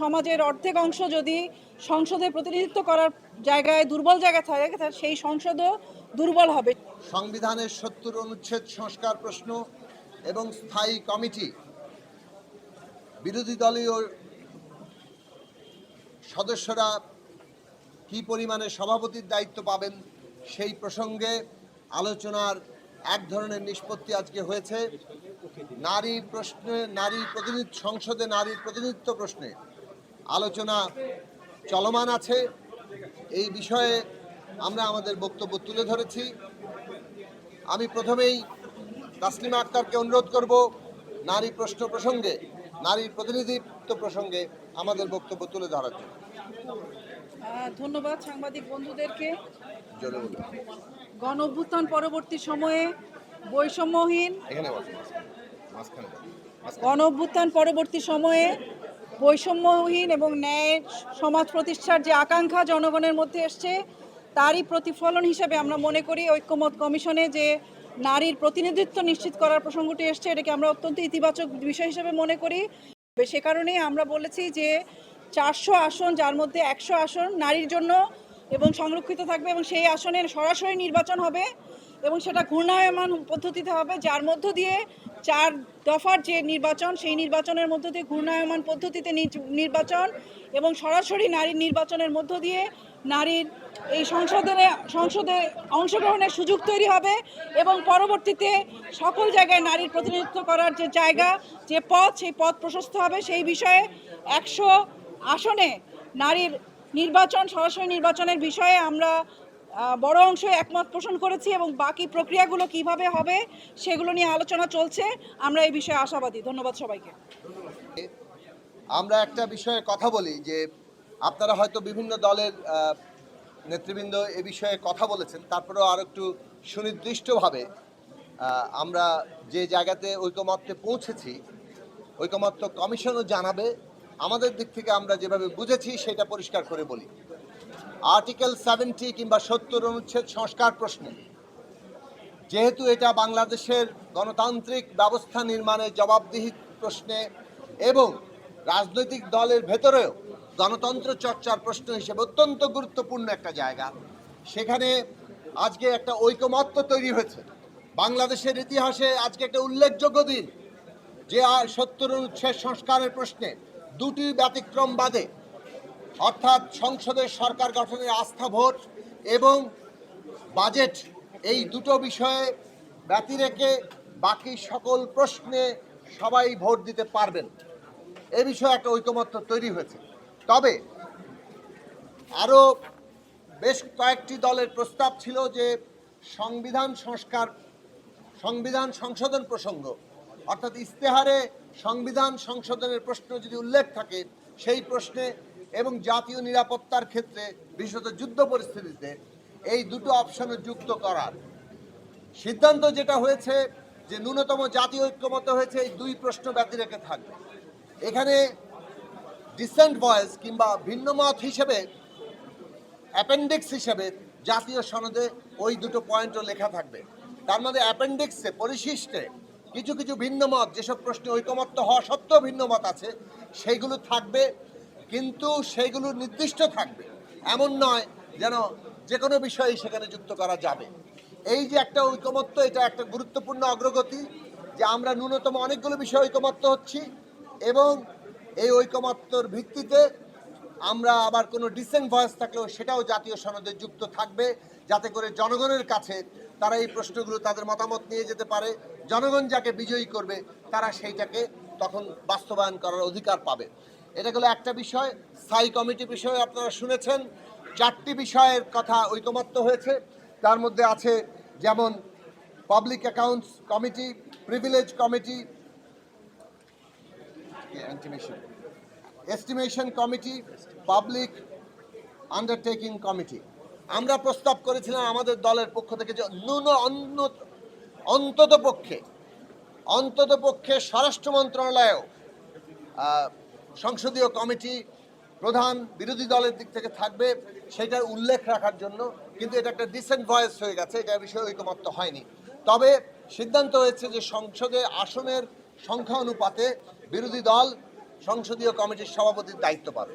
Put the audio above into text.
সমাজের অর্ধেক অংশ যদি সংসদে প্রতিনিধিত্ব করার জায়গায় দুর্বল জায়গা থাকে, তাহলে সেই সংসদও দুর্বল হবে। সংবিধানের সত্তর অনুচ্ছেদ সংস্কার প্রশ্ন এবং স্থায়ী কমিটি বিরোধী দলীয় সদস্যরা কি পরিমাণে সভাপতির দায়িত্ব পাবেন সেই প্রসঙ্গে আলোচনার এক ধরনের নিষ্পত্তি আজকে হয়েছে। নারী প্রশ্নে, নারী প্রতিনিধি সংসদে নারীর প্রতিনিধিত্ব প্রশ্নে আলোচনা চলমান আছে। এই বিষয়ে আমরা আমাদের বক্তব্য তুলে ধরেছি। আমি প্রথমেই তাসলিমা আক্তারকে অনুরোধ করব নারী প্রশ্ন প্রসঙ্গে নারীর প্রতিনিধিত্ব প্রসঙ্গে আমাদের বক্তব্য তুলে ধরার জন্য। ধন্যবাদ সাংবাদিক বন্ধুদেরকে। গণ অভ্যুত্থান পরবর্তী সময়ে বৈষম্যহীন। গণ অভ্যুত্থান পরবর্তী সময়ে বৈষম্যহীন এবং ন্যায় সমাজ প্রতিষ্ঠার যে আকাঙ্ক্ষা জনগণের মধ্যে এসছে, তারই প্রতিফলন হিসেবে আমরা মনে করি ঐক্যমত কমিশনে যে নারীর প্রতিনিধিত্ব নিশ্চিত করার প্রসঙ্গটি এসছে, এটাকে আমরা অত্যন্ত ইতিবাচক বিষয় হিসেবে মনে করি। সে কারণেই আমরা বলেছি যে চারশো আসন, যার মধ্যে একশো আসন নারীর জন্য এবং সংরক্ষিত থাকবে এবং সেই আসনের সরাসরি নির্বাচন হবে এবং সেটা ঘূর্ণায়মান পদ্ধতিতে হবে, যার মধ্য দিয়ে চার দফার যে নির্বাচন, সেই নির্বাচনের মধ্য দিয়ে ঘূর্ণায়মান পদ্ধতিতে নির্বাচন এবং সরাসরি নারীর নির্বাচনের মধ্য দিয়ে নারীর এই সংসদে সংসদে অংশগ্রহণের সুযোগ তৈরি হবে এবং পরবর্তীতে সকল জায়গায় নারীর প্রতিনিধিত্ব করার যে জায়গা, যে পথ, সেই পথ প্রশস্ত হবে। সেই বিষয়ে একশো আসনে নারীর নির্বাচন, সরাসরি নির্বাচনের বিষয়ে আমরা বড় অংশে একমত পোষণ করেছি এবং বাকি প্রক্রিয়াগুলো কীভাবে হবে সেগুলো নিয়ে আলোচনা চলছে। আমরা এই বিষয়ে আশাবাদী। ধন্যবাদ সবাইকে। আমরা একটা বিষয়ে কথা বলি যে আপনারা হয়তো বিভিন্ন দলের নেতৃবৃন্দ এ বিষয়ে কথা বলেছেন, তারপরেও আর একটু সুনির্দিষ্টভাবে আমরা যে জায়গাতে ঐকমত্যে পৌঁছেছি, ঐকমত্য কমিশনও জানাবে, আমাদের দিক থেকে আমরা যেভাবে বুঝেছি সেটা পরিষ্কার করে বলি। আর্টিকেল সেভেন্টি কিংবা সত্তর অনুচ্ছেদ সংস্কার প্রশ্নে। যেহেতু এটা বাংলাদেশের গণতান্ত্রিক ব্যবস্থা নির্মাণে জবাবদিহি প্রশ্নে এবং রাজনৈতিক দলের ভেতরেও গণতন্ত্র চর্চার প্রশ্ন হিসেবে অত্যন্ত গুরুত্বপূর্ণ একটা জায়গা, সেখানে আজকে একটা ঐকমত্য তৈরি হয়েছে। বাংলাদেশের ইতিহাসে আজকে একটা উল্লেখযোগ্য দিন যে আর সত্তর অনুচ্ছেদ সংস্কারের প্রশ্নে দুটি ব্যতিক্রম বাদে অর্থাৎ সংসদের সরকার গঠনের আস্থা ভোট এবং বাজেট, এই দুটো বিষয়ে ব্যতি রেখে বাকি সকল প্রশ্নে সবাই ভোট দিতে পারবেন। এ বিষয়ে একটা ঐকমত্য তৈরি হয়েছে। তবে আরও বেশ কয়েকটি দলের প্রস্তাব ছিল যে সংবিধান সংস্কার, সংবিধান সংশোধন প্রসঙ্গ, অর্থাৎ ইস্তেহারে সংবিধান সংশোধনের প্রশ্ন যদি উল্লেখ থাকে, সেই প্রশ্নে এবং জাতীয় নিরাপত্তার ক্ষেত্রে বিশেষত যুদ্ধ পরিস্থিতিতে এই দুটো অপশনে যুক্ত করার। সিদ্ধান্ত যেটা হয়েছে যে ন্যূনতম জাতীয় ঐক্যমত হয়েছে, এই দুই প্রশ্ন ব্যতি রেখে থাকবে। এখানে ডিসেন্ট ভয়েস কিংবা ভিন্নমত হিসেবে অ্যাপেন্ডিক্স হিসেবে জাতীয় সনদে ওই দুটো পয়েন্টও লেখা থাকবে। তার মধ্যে অ্যাপেন্ডিক্সে পরিশিষ্টে কিছু কিছু ভিন্ন মত, যেসব প্রশ্নে ঐকমত্য হওয়া সত্ত্বেও ভিন্ন মত আছে, সেইগুলো থাকবে। কিন্তু সেইগুলো নির্দিষ্ট থাকবে। এমন নয় যেন যে কোনো বিষয়ে সেখানে যুক্ত করা যাবে। এই যে একটা ঐকমত্য, এটা একটা গুরুত্বপূর্ণ অগ্রগতি যে আমরা ন্যূনতম অনেকগুলো বিষয়ে ঐকমত্য হচ্ছি এবং এই ঐকমত্যর ভিত্তিতে আমরা আবার কোনো ডিসেন্ট ভয়েস থাকলেও সেটাও জাতীয় সনদে যুক্ত থাকবে যাতে করে জনগণের কাছে তারা এই প্রশ্নগুলো তাদের মতামত নিয়ে যেতে পারে। জনগণ যাকে বিজয়ী করবে, তারা সেইটাকে তখন বাস্তবায়ন করার অধিকার পাবে। এটা হলো একটা বিষয় স্থায়ী কমিটি বিষয়ে আপনারা শুনেছেন। চারটি বিষয়ের কথা ঐকমত্য হয়েছে। তার মধ্যে আছে যেমন public accounts committee privilege committee estimation committee public undertaking committee আমরা প্রস্তাব করেছিলাম আমাদের দলের পক্ষ থেকে যে ন্যূন অন্তত পক্ষে অন্তত পক্ষে স্বরাষ্ট্র মন্ত্রণালয়েও সংসদীয় কমিটি প্রধান বিরোধী দলের দিক থেকে থাকবে, সেটার উল্লেখ রাখার জন্য, কিন্তু এটা একটা ডিসেন্ট ভয়েস হয়ে গেছে, এটা বিষয়ে ঐকমত্য হয়নি। তবে সিদ্ধান্ত হয়েছে যে সংসদে আসনের সংখ্যা অনুপাতে বিরোধী দল সংসদীয় কমিটির সভাপতির দায়িত্ব পাবে।